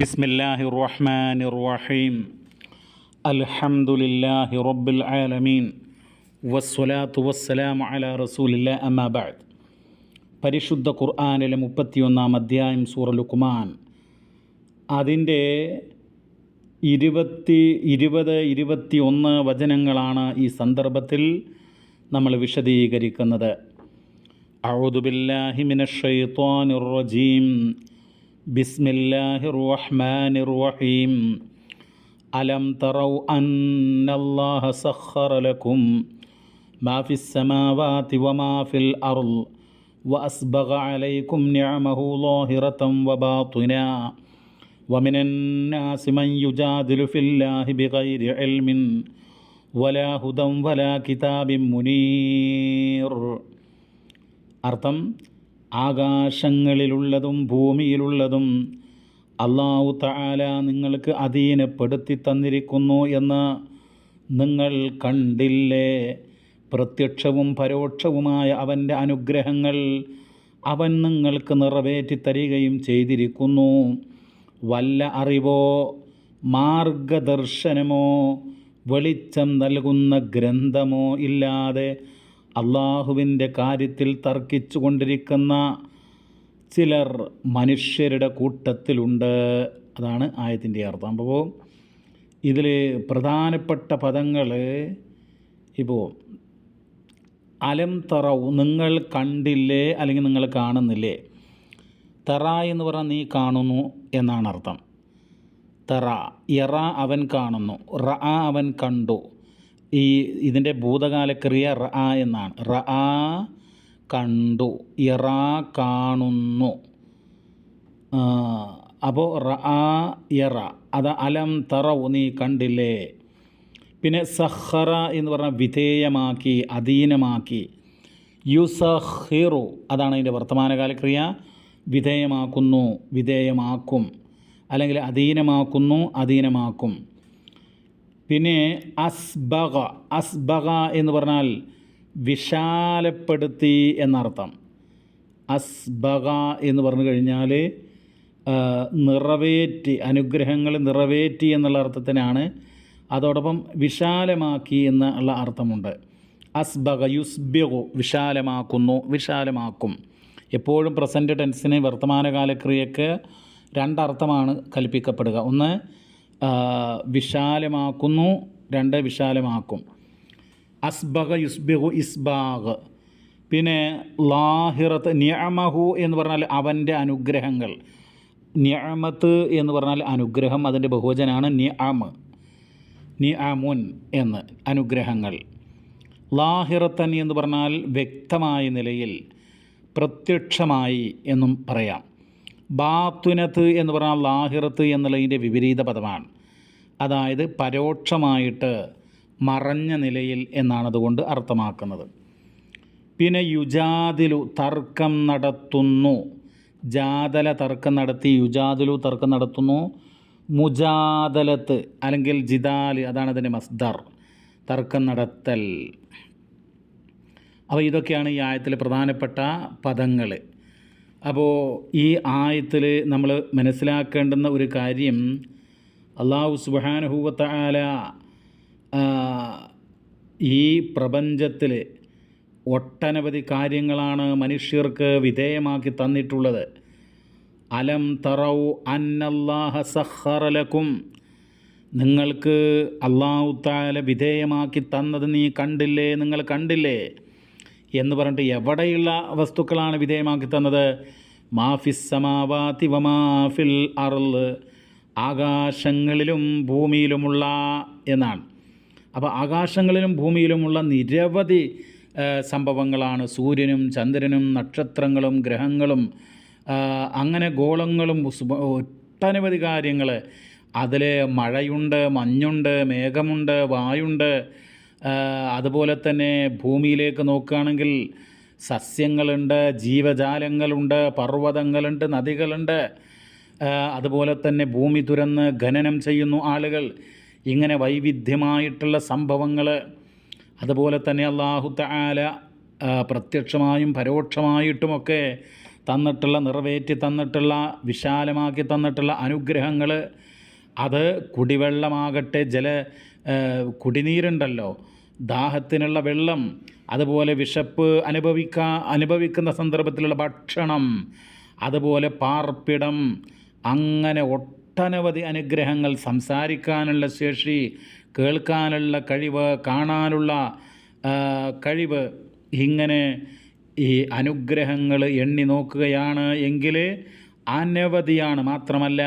ബിസ്മില്ലാഹി റഹ്മാൻ റഹീം അൽഹംദുലില്ലാഹി റബ്ബിൽ ആലമീൻ. വസ്സലാത്തു വസ്സലാം അല റസൂലില്ല അമാബാദ് പരിശുദ്ധ ഖുർആാനിലെ മുപ്പത്തിയൊന്നാം അധ്യായം സൂറ ലുക്മാൻ അതിന്റെ ഇരുപത്തി ഇരുപത് ഇരുപത്തി ഒന്ന് വചനങ്ങളാണ് ഈ സന്ദർഭത്തിൽ നമ്മൾ വിശദീകരിക്കുന്നത്. അഴുതുബില്ലാഹിമിന ഷെയ്ത്തോൻ റജീം. بسم الله الرحمن الرحيم ألم تروا أن الله سخر لكم ما في السماوات وما في الأرض وأسبغ عليكم نعمه ظاهرة وباطنا ومن الناس من يجادل في الله بغير علم ولا هدى ولا كتاب منير أرتم؟ ആകാശങ്ങളിലുള്ളതും ഭൂമിയിലുള്ളതും അള്ളാഹു താല നിങ്ങൾക്ക് അധീനപ്പെടുത്തി തന്നിരിക്കുന്നു എന്ന് നിങ്ങൾ കണ്ടില്ലേ? പ്രത്യക്ഷവും പരോക്ഷവുമായ അവന്റെ അനുഗ്രഹങ്ങൾ അവൻ നിങ്ങൾക്ക് നിറവേറ്റി തരികയും ചെയ്തിരിക്കുന്നു. വല്ല അറിവോ മാർഗദർശനമോ വെളിച്ചം നൽകുന്ന ഗ്രന്ഥമോ ഇല്ലാതെ അള്ളാഹുവിന്റെ കാര്യത്തിൽ തർക്കിച്ചു കൊണ്ടിരിക്കുന്ന ചിലർ മനുഷ്യരുടെ കൂട്ടത്തിലുണ്ട്. അതാണ് ആയത്തിന്റെ അർത്ഥം. അപ്പോൾ ഇതിൽ പ്രധാനപ്പെട്ട പദങ്ങൾ ഇപ്പോൾ അലം തറവ് നിങ്ങൾ കണ്ടില്ലേ അല്ലെങ്കിൽ നിങ്ങൾ കാണുന്നില്ലേ? തറ എന്ന് പറഞ്ഞാൽ നീ കാണുന്നു എന്നാണ് അർത്ഥം. തറ ഇറ അവൻ കാണുന്നു റ അവൻ കണ്ടു. ഈ ഇതിന്റെ ഭൂതകാലക്രിയ റ ആ എന്നാണ്. റ ആ കണ്ടു ഇറ കാണുന്നു. അപ്പോൾ റ ആ ഇറ അത് അലം തറവു നീ കണ്ടില്ലേ? പിന്നെ സഹറ എന്ന് പറഞ്ഞാൽ വിധേയമാക്കി അധീനമാക്കി. യുസഹിറു അതാണ് അതിന്റെ വർത്തമാനകാലക്രിയ. വിധേയമാക്കുന്നു വിധേയമാക്കും. അല്ലെങ്കിൽ അധീനമാക്കുന്നു അധീനമാക്കും. പിന്നെ അസ്ബഗ അസ്ബഗ എന്ന് പറഞ്ഞാൽ വിശാലപ്പെടുത്തി എന്നർത്ഥം. അസ്ബഗ എന്ന് പറഞ്ഞു കഴിഞ്ഞാൽ നിറവേറ്റി അനുഗ്രഹങ്ങൾ നിറവേറ്റി എന്നുള്ള അർത്ഥത്തിനാണ്. അതോടൊപ്പം വിശാലമാക്കി എന്നുള്ള അർത്ഥമുണ്ട്. അസ്ബഗ യുസ്ബിഗു വിശാലമാക്കുന്നു വിശാലമാക്കും. എപ്പോഴും പ്രസന്റ് ടെൻസിന് വർത്തമാനകാലക്രിയക്ക് രണ്ടർത്ഥമാണ് കൽപ്പിക്കപ്പെടുക. ഒന്ന് വിശാലമാക്കുന്നു രണ്ട് വിശാലമാക്കും. അസ്ബഹ യുസ്ബിഹു ഇസ്ബാഗ് പിന്നെ ലാഹിറത്ത് നിയമഹു എന്ന് പറഞ്ഞാൽ അവന്റെ അനുഗ്രഹങ്ങൾ. നിയമത്ത് എന്ന് പറഞ്ഞാൽ അനുഗ്രഹം അതിന്റെ ബഹുവചനാണ് നിയമ് നിഅമുൻ എന്ന് അനുഗ്രഹങ്ങൾ. ലാഹിറത്തൻ എന്ന് പറഞ്ഞാൽ വ്യക്തമായ നിലയിൽ പ്രത്യക്ഷമായി എന്നും പറയാം. ബാത്തുനത്ത് എന്ന് പറഞ്ഞാൽ ലാഹിറത്ത് എന്നുള്ളതിന്റെ വിപരീത പദമാണ്. അതായത് പരോക്ഷമായിട്ട് മറഞ്ഞ നിലയിൽ എന്നാണ് അതുകൊണ്ട് അർത്ഥമാക്കുന്നത്. പിന്നെ യുജാദിലു തർക്കം നടത്തുന്നു. ജാതല തർക്കം നടത്തി യുജാദിലു തർക്കം നടത്തുന്നു. മുജാദലത്ത് അല്ലെങ്കിൽ ജിദാൽ അതാണ് അതിന്റെ മസ്ദർ തർക്കം നടത്തൽ. അപ്പോൾ ഇതൊക്കെയാണ് ഈ ആയത്തിലെ പ്രധാനപ്പെട്ട പദങ്ങൾ. അപ്പോൾ ഈ ആയത്തിൽ നമ്മൾ മനസ്സിലാക്കേണ്ടുന്ന ഒരു കാര്യം അള്ളാഹു സുബാനുഭൂവത്ത ആല ഈ പ്രപഞ്ചത്തിൽ ഒട്ടനവധി കാര്യങ്ങളാണ് മനുഷ്യർക്ക് വിധേയമാക്കി തന്നിട്ടുള്ളത്. അലം തറൗ അന്നല്ലാഹ സഹറലക്കും നിങ്ങൾക്ക് അള്ളാഹു താല വിധേയമാക്കി തന്നത് നീ കണ്ടില്ലേ? നിങ്ങൾ കണ്ടില്ലേ? എന്ന് പറഞ്ഞിട്ട് എവിടെയുള്ള വസ്തുക്കളാണ് വിധേയമാക്കി തന്നത്? മാഫിസ് സമാവാതി വമാഫിൽ അറൽ ആകാശങ്ങളിലും ഭൂമിയിലുമുള്ള എന്നാണ്. അപ്പോൾ ആകാശങ്ങളിലും ഭൂമിയിലുമുള്ള നിരവധി സംഭവങ്ങളാണ്. സൂര്യനും ചന്ദ്രനും നക്ഷത്രങ്ങളും ഗ്രഹങ്ങളും അങ്ങനെ ഗോളങ്ങളും ഒട്ടനവധി കാര്യങ്ങൾ അതിൽ മഴയുണ്ട് മഞ്ഞുണ്ട് മേഘമുണ്ട് വായുണ്ട്. അതുപോലെ തന്നെ ഭൂമിയിലേക്ക് നോക്കുകയാണെങ്കിൽ സസ്യങ്ങളുണ്ട് ജീവജാലങ്ങളുണ്ട് പർവതങ്ങളുണ്ട് നദികളുണ്ട്. അതുപോലെ തന്നെ ഭൂമി തുരന്ന് ഖനനം ചെയ്യുന്നു ആളുകൾ. ഇങ്ങനെ വൈവിധ്യമായിട്ടുള്ള സംഭവങ്ങൾ അതുപോലെ തന്നെ അള്ളാഹു താല പ്രത്യക്ഷമായും പരോക്ഷമായിട്ടുമൊക്കെ തന്നിട്ടുള്ള നിറവേറ്റി തന്നിട്ടുള്ള വിശാലമാക്കി തന്നിട്ടുള്ള അനുഗ്രഹങ്ങൾ അത് കുടിവെള്ളമാകട്ടെ ജല കുടിനീരുണ്ടല്ലോ ദാഹത്തിനുള്ള വെള്ളം അതുപോലെ വിശപ്പ് അനുഭവിക്കാ അനുഭവിക്കുന്ന സന്ദർഭത്തിലുള്ള ഭക്ഷണം അതുപോലെ പാർപ്പിടം അങ്ങനെ ഒട്ടനവധി അനുഗ്രഹങ്ങൾ സംസാരിക്കാനുള്ള ശേഷി കേൾക്കാനുള്ള കഴിവ് കാണാനുള്ള കഴിവ് ഇങ്ങനെ ഈ അനുഗ്രഹങ്ങൾ എണ്ണി നോക്കുകയാണ് എങ്കിൽ അനവധിയാണ്. മാത്രമല്ല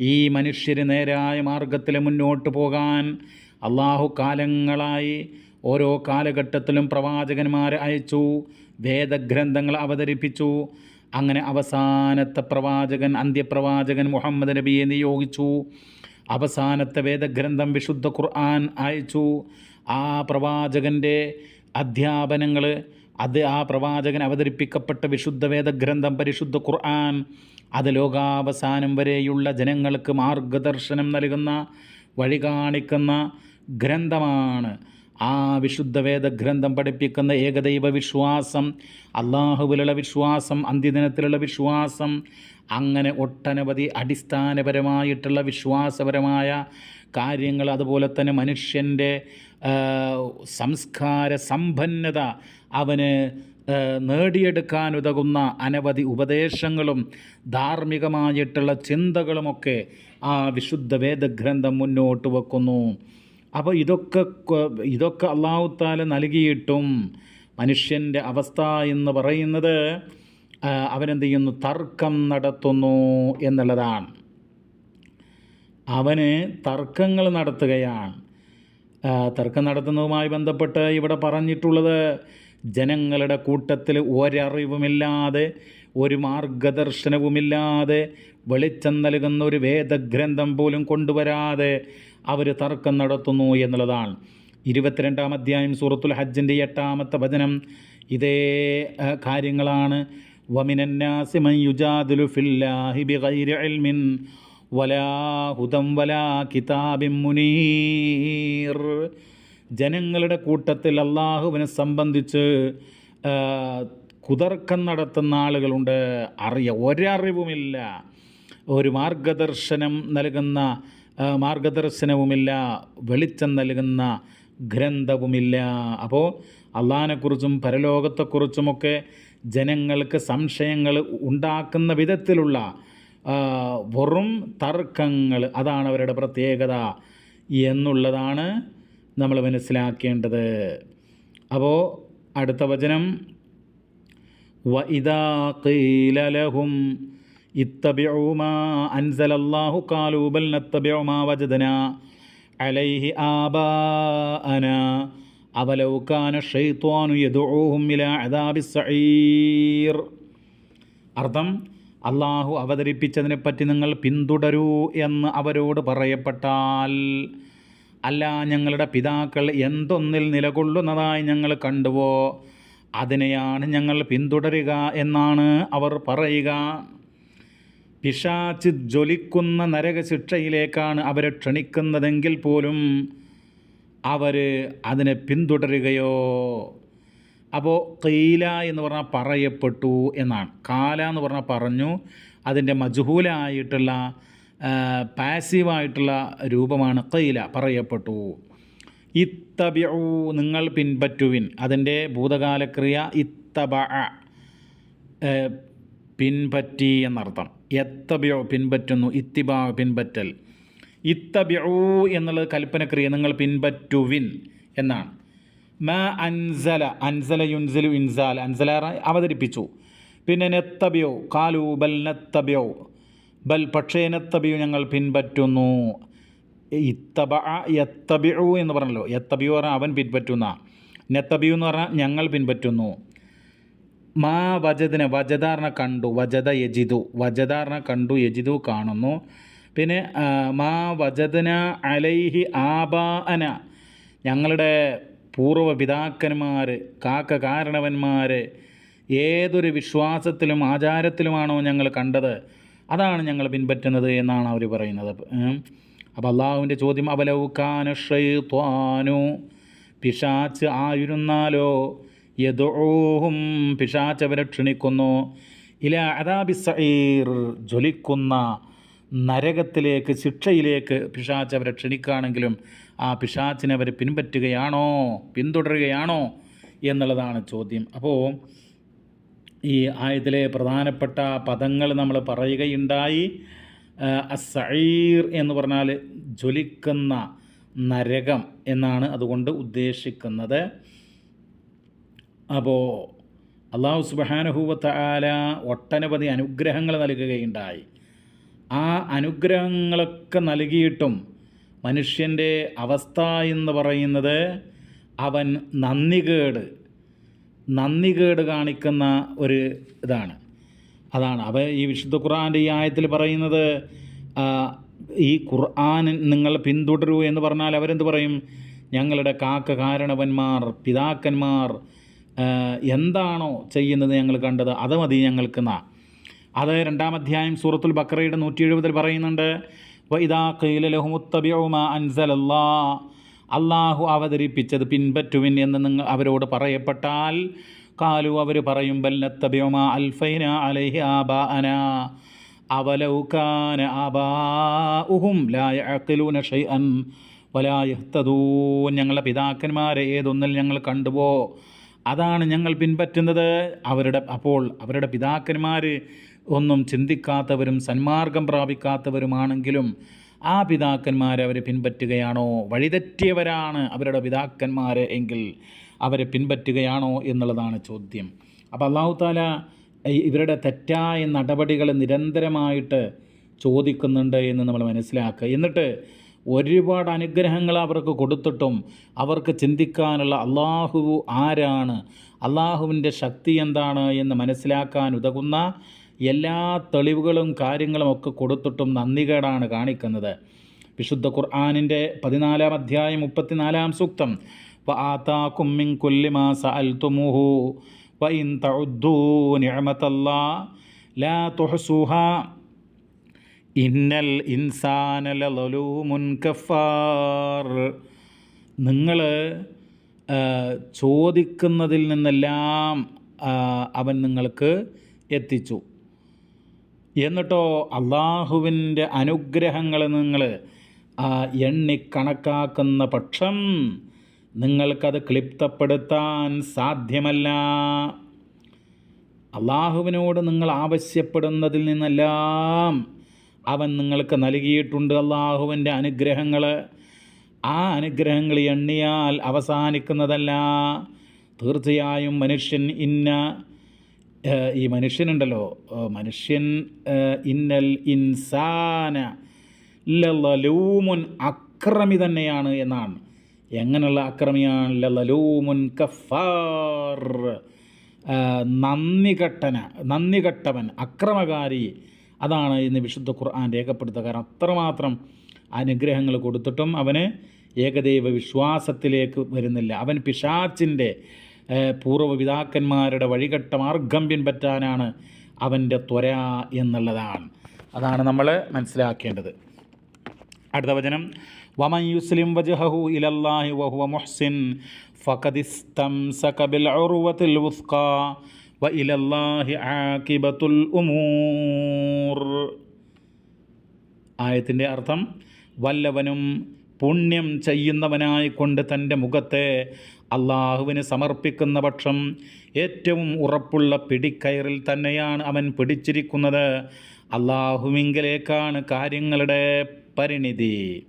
ഈ മനുഷ്യര് നേരായ മാർഗത്തിൽ മുന്നോട്ട് പോകാൻ അള്ളാഹു കാലങ്ങളായി ഓരോ കാലഘട്ടത്തിലും പ്രവാചകന്മാരെ അയച്ചു വേദഗ്രന്ഥങ്ങൾ അവതരിപ്പിച്ചു. അങ്ങനെ അവസാനത്തെ പ്രവാചകൻ അന്ത്യപ്രവാചകൻ മുഹമ്മദ് നബിയെ നിയോഗിച്ചു. അവസാനത്തെ വേദഗ്രന്ഥം വിശുദ്ധ ഖുർആൻ അയച്ചു. ആ പ്രവാചകന്റെ അധ്യാപനങ്ങൾ അത് ആ പ്രവാചകൻ അവതരിപ്പിക്കപ്പെട്ട വിശുദ്ധ വേദഗ്രന്ഥം പരിശുദ്ധ ഖുർആൻ അത് ലോകാവസാനം വരെയുള്ള ജനങ്ങൾക്ക് മാർഗദർശനം നൽകുന്ന വഴി കാണിക്കുന്ന ഗ്രന്ഥമാണ്. ആ വിശുദ്ധ വേദഗ്രന്ഥം പഠിപ്പിക്കുന്ന ഏകദൈവ വിശ്വാസം അള്ളാഹുവിലുള്ള വിശ്വാസം അന്ത്യദിനത്തിലുള്ള വിശ്വാസം അങ്ങനെ ഒട്ടനവധി അടിസ്ഥാനപരമായിട്ടുള്ള വിശ്വാസപരമായ കാര്യങ്ങൾ അതുപോലെ തന്നെ മനുഷ്യന്റെ സംസ്കാര സമ്പന്നത അവന് നേടിയെടുക്കാൻ ഉതകുന്ന അനവധി ഉപദേശങ്ങളും ധാർമ്മികമായിട്ടുള്ള ചിന്തകളുമൊക്കെ ആ വിശുദ്ധ വേദഗ്രന്ഥം മുന്നോട്ട് വെക്കുന്നു. അപ്പോൾ ഇതൊക്കെ ഇതൊക്കെ അള്ളാഹുത്താല നൽകിയിട്ടും മനുഷ്യന്റെ അവസ്ഥ എന്ന് പറയുന്നത് അവനെന്ത് ചെയ്യുന്നു? തർക്കം നടത്തുന്നു എന്നുള്ളതാണ്. അവന് തർക്കങ്ങൾ നടത്തുകയാണ്. തർക്കം നടത്തുന്നതുമായി ബന്ധപ്പെട്ട് ഇവിടെ പറഞ്ഞിട്ടുള്ളത് ജനങ്ങളുടെ കൂട്ടത്തിൽ ഒരറിവുമില്ലാതെ ഒരു മാർഗദർശനവുമില്ലാതെ വെളിച്ചം നൽകുന്ന ഒരു വേദഗ്രന്ഥം പോലും കൊണ്ടുവരാതെ അവർ തർക്കം നടത്തുന്നു എന്നുള്ളതാണ്. ഇരുപത്തിരണ്ടാം അധ്യായം സൂറത്തുൽ ഹജ്ജിന്റെ എട്ടാമത്തെ വചനം. ഇതേ കാര്യങ്ങളാണ്. വമിനന്നാസി മൻ യുജാദിലു ഫില്ലാഹി ബിഗൈരി ഇൽമിൻ. വലാ ഹുദം വലാ കിതാബിൻ മുനീർ. ജനങ്ങളുടെ കൂട്ടത്തിൽ അള്ളാഹുവിനെ സംബന്ധിച്ച് കുതർക്കം നടത്തുന്ന ആളുകളുണ്ട്. അറിയ ഒരറിവുമില്ല. ഒരു മാർഗദർശനം നൽകുന്ന മാർഗദർശനവുമില്ല. വെളിച്ചം നൽകുന്ന ഗ്രന്ഥവുമില്ല. അപ്പോൾ അള്ളഹാനെക്കുറിച്ചും പരലോകത്തെക്കുറിച്ചുമൊക്കെ ജനങ്ങൾക്ക് സംശയങ്ങൾ ഉണ്ടാക്കുന്ന വിധത്തിലുള്ള വെറും തർക്കങ്ങൾ അതാണ് അവരുടെ പ്രത്യേകത എന്നുള്ളതാണ് നമ്മൾ മനസ്സിലാക്കേണ്ടത്. അപ്പോൾ അടുത്ത വചനം വ ഇതാ കീലലഹും ഇത്തബിഉമാ അൻസലല്ലാഹു കാലൂബൽ നത്തബിഉമാ വജദന അലൈഹി ആബാഅന അവലൗ കാന ഷൈത്വാനു യദുഊഹും ഇലാ അദാബിസ് സഈർ. അർത്ഥം അള്ളാഹു അവതരിപ്പിച്ചതിനെപ്പറ്റി നിങ്ങൾ പിന്തുടരൂ എന്ന് അവരോട് പറയപ്പെട്ടാൽ അല്ല ഞങ്ങളുടെ പിതാക്കൾ എന്തൊന്നിൽ നിലകൊള്ളുന്നതായി ഞങ്ങൾ കണ്ടുവോ അതിനെയാണ് ഞങ്ങൾ പിന്തുടരുക എന്നാണ് അവർ പറയുക. പിശാച്ച് ജ്വലിക്കുന്ന നരകശിക്ഷയിലേക്കാണ് അവരെ ക്ഷണിക്കുന്നതെങ്കിൽ പോലും അവർ അതിനെ പിന്തുടരുകയോ അപ്പോൾ കീല എന്ന് പറഞ്ഞാൽ പറയപ്പെട്ടു എന്നാണ്. കാല എന്ന് പറഞ്ഞാൽ പറഞ്ഞു അതിന്റെ മജുഹൂലായിട്ടുള്ള പാസീവായിട്ടുള്ള രൂപമാണ് കൈല പറയപ്പെട്ടു. ഇത്തബിഉ നിങ്ങൾ പിൻപറ്റുവിൻ. അതിന്റെ ഭൂതകാലക്രിയ ഇത്തബ പിൻപറ്റി എന്നർത്ഥം. എത്തബിയോ പിൻപറ്റുന്നു ഇത്തിബാ പിൻപറ്റൽ. ഇത്തബിഊ എന്നുള്ളത് കൽപ്പനക്രിയ നിങ്ങൾ പിൻപറ്റുവിൻ എന്നാണ്. മ അൻസല അൻസല യുൻസലു ഇൻസാൽ അൻസല അവതരിപ്പിച്ചു. പിന്നെ നെത്തബിയോ കാലു ബൽ നെത്തബിയോ ബൽ പക്ഷേ നെത്തബിയോ ഞങ്ങൾ പിൻപറ്റുന്നു. ഇത്തബ യത്തബിഉ എന്ന് പറഞ്ഞല്ലോ. യത്തബിയു പറഞ്ഞാൽ അവൻ പിൻപറ്റുന്ന. നെത്തബിയു എന്ന് പറഞ്ഞാൽ ഞങ്ങൾ പിൻപറ്റുന്നു. മാ വജദിനെ വജദാറിനെ കണ്ടു വജദ യജിതു വജദാറിനെ കണ്ടു യജിതു കാണുന്നു. പിന്നെ മാ വജദന അലൈഹി ആബാ അന ഞങ്ങളുടെ പൂർവ പിതാക്കന്മാർ കാക്ക കാരണവന്മാർ ഏതൊരു വിശ്വാസത്തിലും ആചാരത്തിലുമാണോ ഞങ്ങൾ കണ്ടത് അതാണ് ഞങ്ങൾ പിൻപറ്റുന്നത് എന്നാണ് അവർ പറയുന്നത്. അപ്പം അപ്പോൾ അള്ളാഹുവിന്റെ ചോദ്യം അവലൗക്കാനുഷ്വാനു പിശാച്ച് ആയിരുന്നാലോ? യദോഹും പിശാച്ച് അവരെ ക്ഷണിക്കുന്നു. ഇല അദാബിസീർ ജ്വലിക്കുന്ന നരകത്തിലേക്ക് ശിക്ഷയിലേക്ക് പിശാച്ച് അവരെ ക്ഷണിക്കുകയാണെങ്കിലും ആ പിശാച്ചിനെ അവർ പിൻപറ്റുകയാണോ? പിന്തുടരുകയാണോ? എന്നുള്ളതാണ് ചോദ്യം. അപ്പോൾ ഈ ആയത്തിലെ പ്രധാനപ്പെട്ട പദങ്ങൾ നമ്മൾ പറയുകയുണ്ടായി. അസീർ എന്ന് പറഞ്ഞാൽ ജ്വലിക്കുന്ന നരകം എന്നാണ് അതുകൊണ്ട് ഉദ്ദേശിക്കുന്നത്. അപ്പോൾ അള്ളാഹു സുബാനുഭൂവത്ത ആല ഒട്ടനവധി അനുഗ്രഹങ്ങൾ നൽകുകയുണ്ടായി. ആ അനുഗ്രഹങ്ങളൊക്കെ നൽകിയിട്ടും മനുഷ്യന്റെ അവസ്ഥ എന്ന് പറയുന്നത് അവൻ നന്ദികേട് നന്ദികേട് കാണിക്കുന്ന ഒരു ഇതാണ്. അതാണ്. അവ ഈ വിശുദ്ധ ഖുർആാന്റെ ഈ ആയത്തിൽ പറയുന്നത് ഈ ഖുർആൻ നിങ്ങൾ പിന്തുടരൂ എന്ന് പറഞ്ഞാൽ അവരെന്ത് പറയും? ഞങ്ങളുടെ കാക്ക കാരണവന്മാർ പിതാക്കന്മാർ എന്താണോ ചെയ്യുന്നത് ഞങ്ങൾ കണ്ടത് അത് മതി ഞങ്ങൾക്ക് നാ അത് രണ്ടാം അധ്യായം സൂറത്തുൽ ബക്രയുടെ നൂറ്റി എഴുപതിൽ പറയുന്നുണ്ട് അള്ളാഹു അവതരിപ്പിച്ചത് പിൻപറ്റുവിൻ എന്ന് നിങ്ങൾ അവരോട് പറയപ്പെട്ടാൽ കാലു അവർ പറയും ബല്ലത്തബിയുമ അൽഫൈന അലൈഹി ആബാഅന. അവലൗകാന ആബാഉഹും ലാ യഅഖിലൂന ഷൈഅൻ വലാ യഹ്തദൂൻ. ഞങ്ങളുടെ പിതാക്കന്മാരെ ഏതൊന്നിൽ ഞങ്ങൾ കണ്ടുപോ അതാണ് ഞങ്ങൾ പിൻപറ്റുന്നത്. അവരുടെ അപ്പോൾ അവരുടെ പിതാക്കന്മാർ ഒന്നും ചിന്തിക്കാത്തവരും സന്മാർഗം പ്രാപിക്കാത്തവരുമാണെങ്കിലും ആ പിതാക്കന്മാർ അവരെ പിൻപറ്റുകയാണോ? വഴിതെറ്റിയവരാണ് അവരുടെ പിതാക്കന്മാർ എങ്കിൽ അവരെ പിൻപറ്റുകയാണോ എന്നുള്ളതാണ് ചോദ്യം. അപ്പോൾ അള്ളാഹു താല ഇവരുടെ തെറ്റായ നടപടികൾ നിരന്തരമായിട്ട് ചോദിക്കുന്നുണ്ട് എന്ന് നമ്മൾ മനസ്സിലാക്കുക. എന്നിട്ട് ഒരുപാട് അനുഗ്രഹങ്ങൾ അവർക്ക് കൊടുത്തിട്ടും അവർക്ക് ചിന്തിക്കാനുള്ള അള്ളാഹു ആരാണ്? അള്ളാഹുവിന്റെ ശക്തി എന്താണ് എന്ന് മനസ്സിലാക്കാൻ ഉതകുന്ന എല്ലാ തെളിവുകളും കാര്യങ്ങളും ഒക്കെ കൊടുത്തിട്ടും നന്ദികേടാണ് കാണിക്കുന്നത്. വിശുദ്ധ ഖുർആാനിന്റെ പതിനാലാം അധ്യായം മുപ്പത്തിനാലാം സൂക്തം. വ ആതാക്കും മിൻ കുല്ലി മാ സഅൽതുമുഹു വ ഇൻ നിഅമതല്ലാ ലാ തുഹ്സുഹാ ഇന്നൽ ഇൻസാന ലലൂമുൻ കഫാർ നിങ്ങൾ ചോദിക്കുന്നതിൽ നിന്നെല്ലാം അവൻ നിങ്ങൾക്ക് എത്തിച്ചു. എന്നിട്ടോ അള്ളാഹുവിന്റെ അനുഗ്രഹങ്ങൾ നിങ്ങൾ എണ്ണിക്കണക്കാക്കുന്ന പക്ഷം നിങ്ങൾക്കത് ക്ലിപ്തപ്പെടുത്താൻ സാധ്യമല്ല. അള്ളാഹുവിനോട് നിങ്ങൾ ആവശ്യപ്പെടുന്നതിൽ നിന്നെല്ലാം അവൻ നിങ്ങൾക്ക് നൽകിയിട്ടുണ്ട് അള്ളാഹുവിന്റെ അനുഗ്രഹങ്ങൾ ആ അനുഗ്രഹങ്ങൾ എണ്ണിയാൽ അവസാനിക്കുന്നതല്ല. തീർച്ചയായും മനുഷ്യൻ ഇന്ന ഈ മനുഷ്യനുണ്ടല്ലോ. മനുഷ്യൻ ഇന്നൽ ഇൻസാന ലലൂമുൻ അക്രമി തന്നെയാണ് എന്നാണ്. എങ്ങനെയുള്ള അക്രമിയാണ്? ലലൂമുൻ കഫാർ. നന്ദി കെട്ടന നന്ദി കെട്ടവൻ അക്രമകാരി. അതാണ് ഇന്ന് വിശുദ്ധ ഖുർആൻ രേഖപ്പെടുത്തുക. കാരണം അത്രമാത്രം അനുഗ്രഹങ്ങൾ കൊടുത്തിട്ടും അവന് ഏകദൈവ വിശ്വാസത്തിലേക്ക് വരുന്നില്ല. അവൻ പിശാച്ചിന്റെ ഏഹ്, പൂർവപിതാക്കന്മാരുടെ വഴികെട്ട മാർഗം പിൻപറ്റാനാണ് അവന്റെ ത്വര എന്നുള്ളതാണ്. അതാണ് നമ്മൾ മനസ്സിലാക്കേണ്ടത്. അടുത്ത വചനം. വമൻ യുസ്ലിം വജഹു ഇലല്ലാഹി വഹുവ മുഹ്സിൻ ഫഖദിസ്തംസക ബിൽ ഉർവത്തിൽ വ ഇലല്ലാഹി ആകിബത്തുൽ ആയത്തിന്റെ അർത്ഥം വല്ലവനും പുണ്യം ചെയ്യുന്നവനായി കൊണ്ട് തന്റെ മുഖത്തെ അള്ളാഹുവിന് സമർപ്പിക്കുന്ന പക്ഷം ഏറ്റവും ഉറപ്പുള്ള പിടിക്കയറിൽ തന്നെയാണ് അവൻ പിടിച്ചിരിക്കുന്നത്. അള്ളാഹുവിങ്കലേക്കാണ് കാര്യങ്ങളുടെ പരിണിതി.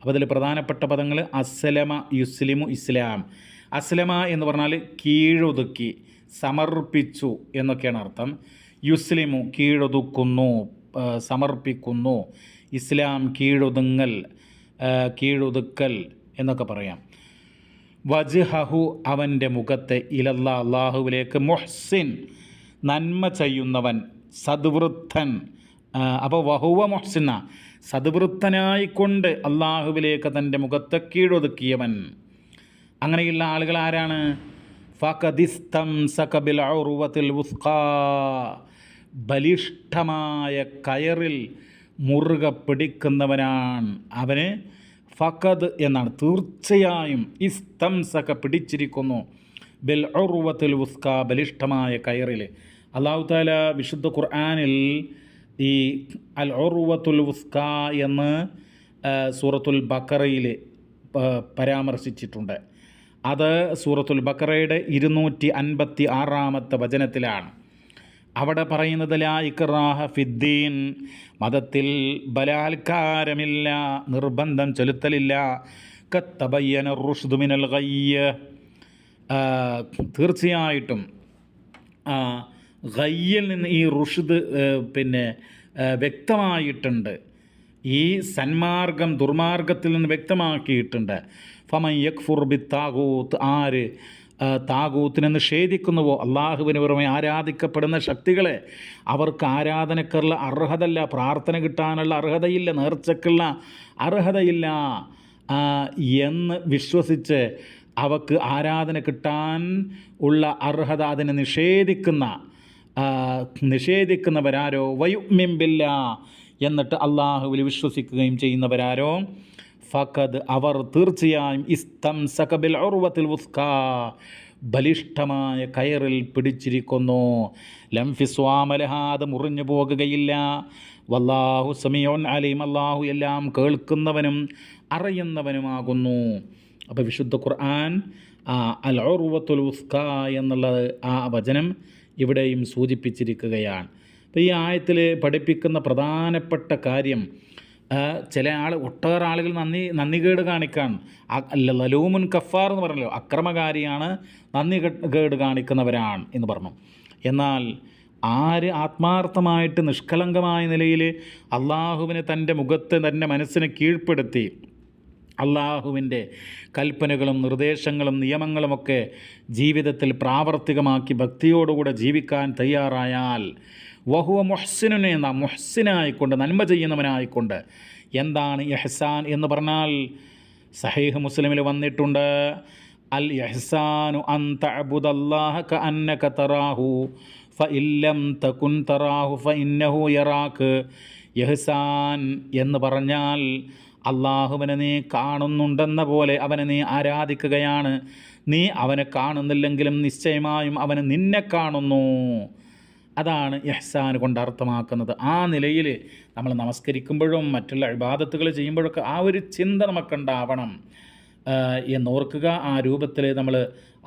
അപ്പോൾ അതിൽ പ്രധാനപ്പെട്ട പദങ്ങൾ അസ്ലമ യുസ്ലിമു ഇസ്ലാം. അസ്ലമ എന്ന് പറഞ്ഞാൽ കീഴൊതുക്കി സമർപ്പിച്ചു എന്നൊക്കെയാണ് അർത്ഥം. യുസ്ലിമു കീഴൊതുക്കുന്നു സമർപ്പിക്കുന്നു. ഇസ്ലാം കീഴൊതുങ്ങൽ കീഴൊതുക്കൽ എന്നൊക്കെ പറയാം. വജ്ഹഹു അവന്റെ മുഖത്തെ ഇലല്ല അള്ളാഹുവിലേക്ക് മുഹ്സിൻ നന്മ ചെയ്യുന്നവൻ സദ്വൃദ്ധൻ. അപ്പോൾ വഹുവ മുഹ്സിന സദ്വൃത്തനായിക്കൊണ്ട് അള്ളാഹുവിലേക്ക് തന്റെ മുഖത്തെ കീഴൊതുക്കിയവൻ. അങ്ങനെയുള്ള ആളുകൾ ആരാണ്? ഫഖദിസ്തം സകബിൽ ഔറുവത്തിൽ ഉസ്ഖാ ബലിഷ്ഠമായ കയറിൽ മുറുകെ പിടിക്കുന്നവനാണ് അവന് ഫഖദ് എന്നാണ്. തീർച്ചയായും ഇസ്തംസക പിടിച്ചിരിക്കുന്നു. ബിൽ ഉർവത്തിൽ ഉസ്ക ബലിഷ്ഠമായ കയറിൽ. അള്ളാഹു താല വിശുദ്ധ ഖുർആാനിൽ ഈ അൽ ഉർവത്തുൽ ഉസ്ക എന്ന് സൂറത്തുൽ ബക്കറയിൽ പരാമർശിച്ചിട്ടുണ്ട്. അത് സൂറത്തുൽ ബക്കറയുടെ ഇരുന്നൂറ്റി അൻപത്തി ആറാമത്തെ വചനത്തിലാണ്. അവിടെ പറയുന്നത് ലാ ഇക്റാഹ ഫിദ്ദീൻ. മതത്തിൽ ബലാത്കാരമില്ല നിർബന്ധം ചെലുത്തലില്ല. കത്തബയ്യന റുഷ്ദു മിനൽ ഗയ്യ. തീർച്ചയായിട്ടും ഗയ്യിൽ നിന്ന് ഈ റുഷ്ദ് പിന്നെ വ്യക്തമായിട്ടുണ്ട്. ഈ സന്മാർഗം ദുർമാർഗത്തിൽ നിന്ന് വ്യക്തമാക്കിയിട്ടുണ്ട്. ഫമൻ യക്ഫുർ ആര് താകൂത്തിനെ നിഷേധിക്കുന്നുവോ? അള്ളാഹുവിന് പുറമെ ആരാധിക്കപ്പെടുന്ന ശക്തികളെ അവർക്ക് ആരാധനക്കുള്ള അർഹതല്ല പ്രാർത്ഥന കിട്ടാനുള്ള അർഹതയില്ല നേർച്ചക്കുള്ള അർഹതയില്ല എന്ന് വിശ്വസിച്ച് അവക്ക് ആരാധന കിട്ടാൻ ഉള്ള അർഹത അതിനെ നിഷേധിക്കുന്ന നിഷേധിക്കുന്നവരാരോ? വയുമിമ്പില്ല എന്നിട്ട് അള്ളാഹുവിൽ വിശ്വസിക്കുകയും ചെയ്യുന്നവരാരോ? ഫഖദ് അവർ തീർച്ചയായും ഇസ്തം സകബിൽ ഉർവത്തിൽ ഉസ്ക ബലിഷ്ഠമായ കയറിൽ പിടിച്ചിരിക്കുന്നു. ലംഫിസ്വാമലഹാത് മുറിഞ്ഞു പോകുകയില്ല. വല്ലാഹു സമയോൻ അലീം അല്ലാഹു എല്ലാം കേൾക്കുന്നവനും അറിയുന്നവനുമാകുന്നു. അപ്പോൾ വിശുദ്ധ ഖുർആൻ ആ, അൽ ഉർവത്തുൽ ഉസ്ക എന്നുള്ളത് ആ വചനം ഇവിടെയും സൂചിപ്പിച്ചിരിക്കുകയാണ്. അപ്പോൾ ഈ ആയത്തിൽ പഠിപ്പിക്കുന്ന പ്രധാനപ്പെട്ട കാര്യം ചില ആൾ ഒട്ടേറെ ആളുകൾ നന്ദി നന്ദികേട് കാണിക്കാൻ. അ- ലലൂമുൻ കഫാർ എന്ന് പറഞ്ഞല്ലോ. അക്രമകാരിയാണ് നന്ദി കേട് കാണിക്കുന്നവരാണ് എന്ന് പറഞ്ഞു. എന്നാൽ ആര് ആത്മാർത്ഥമായിട്ട് നിഷ്കളങ്കമായ നിലയിൽ അള്ളാഹുവിനെ തന്റെ മുഖത്ത് തന്റെ മനസ്സിനെ കീഴ്പ്പെടുത്തി അള്ളാഹുവിന്റെ കൽപ്പനകളും നിർദ്ദേശങ്ങളും നിയമങ്ങളുമൊക്കെ ജീവിതത്തിൽ പ്രാവർത്തികമാക്കി ഭക്തിയോടുകൂടെ ജീവിക്കാൻ തയ്യാറായാൽ വഹുവ മുഹ്സിനെ എന്ന മുഹ്സിനായിക്കൊണ്ട് നന്മ ചെയ്യുന്നവനായിക്കൊണ്ട് എന്താണ് യഹ്സാൻ എന്ന് പറഞ്ഞാൽ സഹീഹ് മുസ്ലിമിൽ വന്നിട്ടുണ്ട്. അൽ ഇഹ്സാനു അൻ തഅബുദല്ലാഹ കഅന്നക തറാഹു ഫഇല്ലം തകുൻ തറാഹു ഫഇന്നഹു യറാക്ക്. യഹസാൻ എന്ന് പറഞ്ഞാൽ അള്ളാഹുവിനെ നീ കാണുന്നുണ്ടെന്ന പോലെ അവനെ നീ ആരാധിക്കുകയാണ്. നീ അവനെ കാണുന്നില്ലെങ്കിലും നിശ്ചയമായും അവന് നിന്നെ കാണുന്നു. അതാണ് യഹ്സാൻ കൊണ്ട് അർത്ഥമാക്കുന്നത്. ആ നിലയിൽ നമ്മൾ നമസ്കരിക്കുമ്പോഴും മറ്റുള്ള ഇബാദത്തുകൾ ചെയ്യുമ്പോഴൊക്കെ ആ ഒരു ചിന്ത നമുക്കുണ്ടാവണം. എന്നോർക്കുക ആ രൂപത്തിൽ നമ്മൾ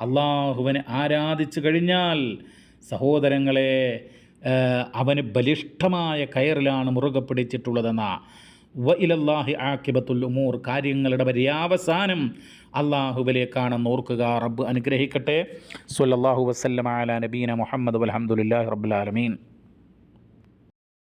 അള്ളാഹുവിനെ ആരാധിച്ചു കഴിഞ്ഞാൽ സഹോദരങ്ങളെ അവന് ബലിഷ്ഠമായ കയറിലാണ് മുറുകെ പിടിച്ചിട്ടുള്ളതെന്ന. വ ഇലല്ലാഹി ആക്കിബത്തുൽ ഉമൂർ. കാര്യങ്ങളുടെ പര്യാവസാനം അള്ളാഹുവിലേക്കാണെന്ന് ഓർക്കുക. റബ്ബ് അനുഗ്രഹിക്കട്ടെ. സുല്ലാഹു വസല്ലമ അല നബീന മുഹമ്മദ് അലഹമുല്ലാ റബ്ബുലാലമീൻ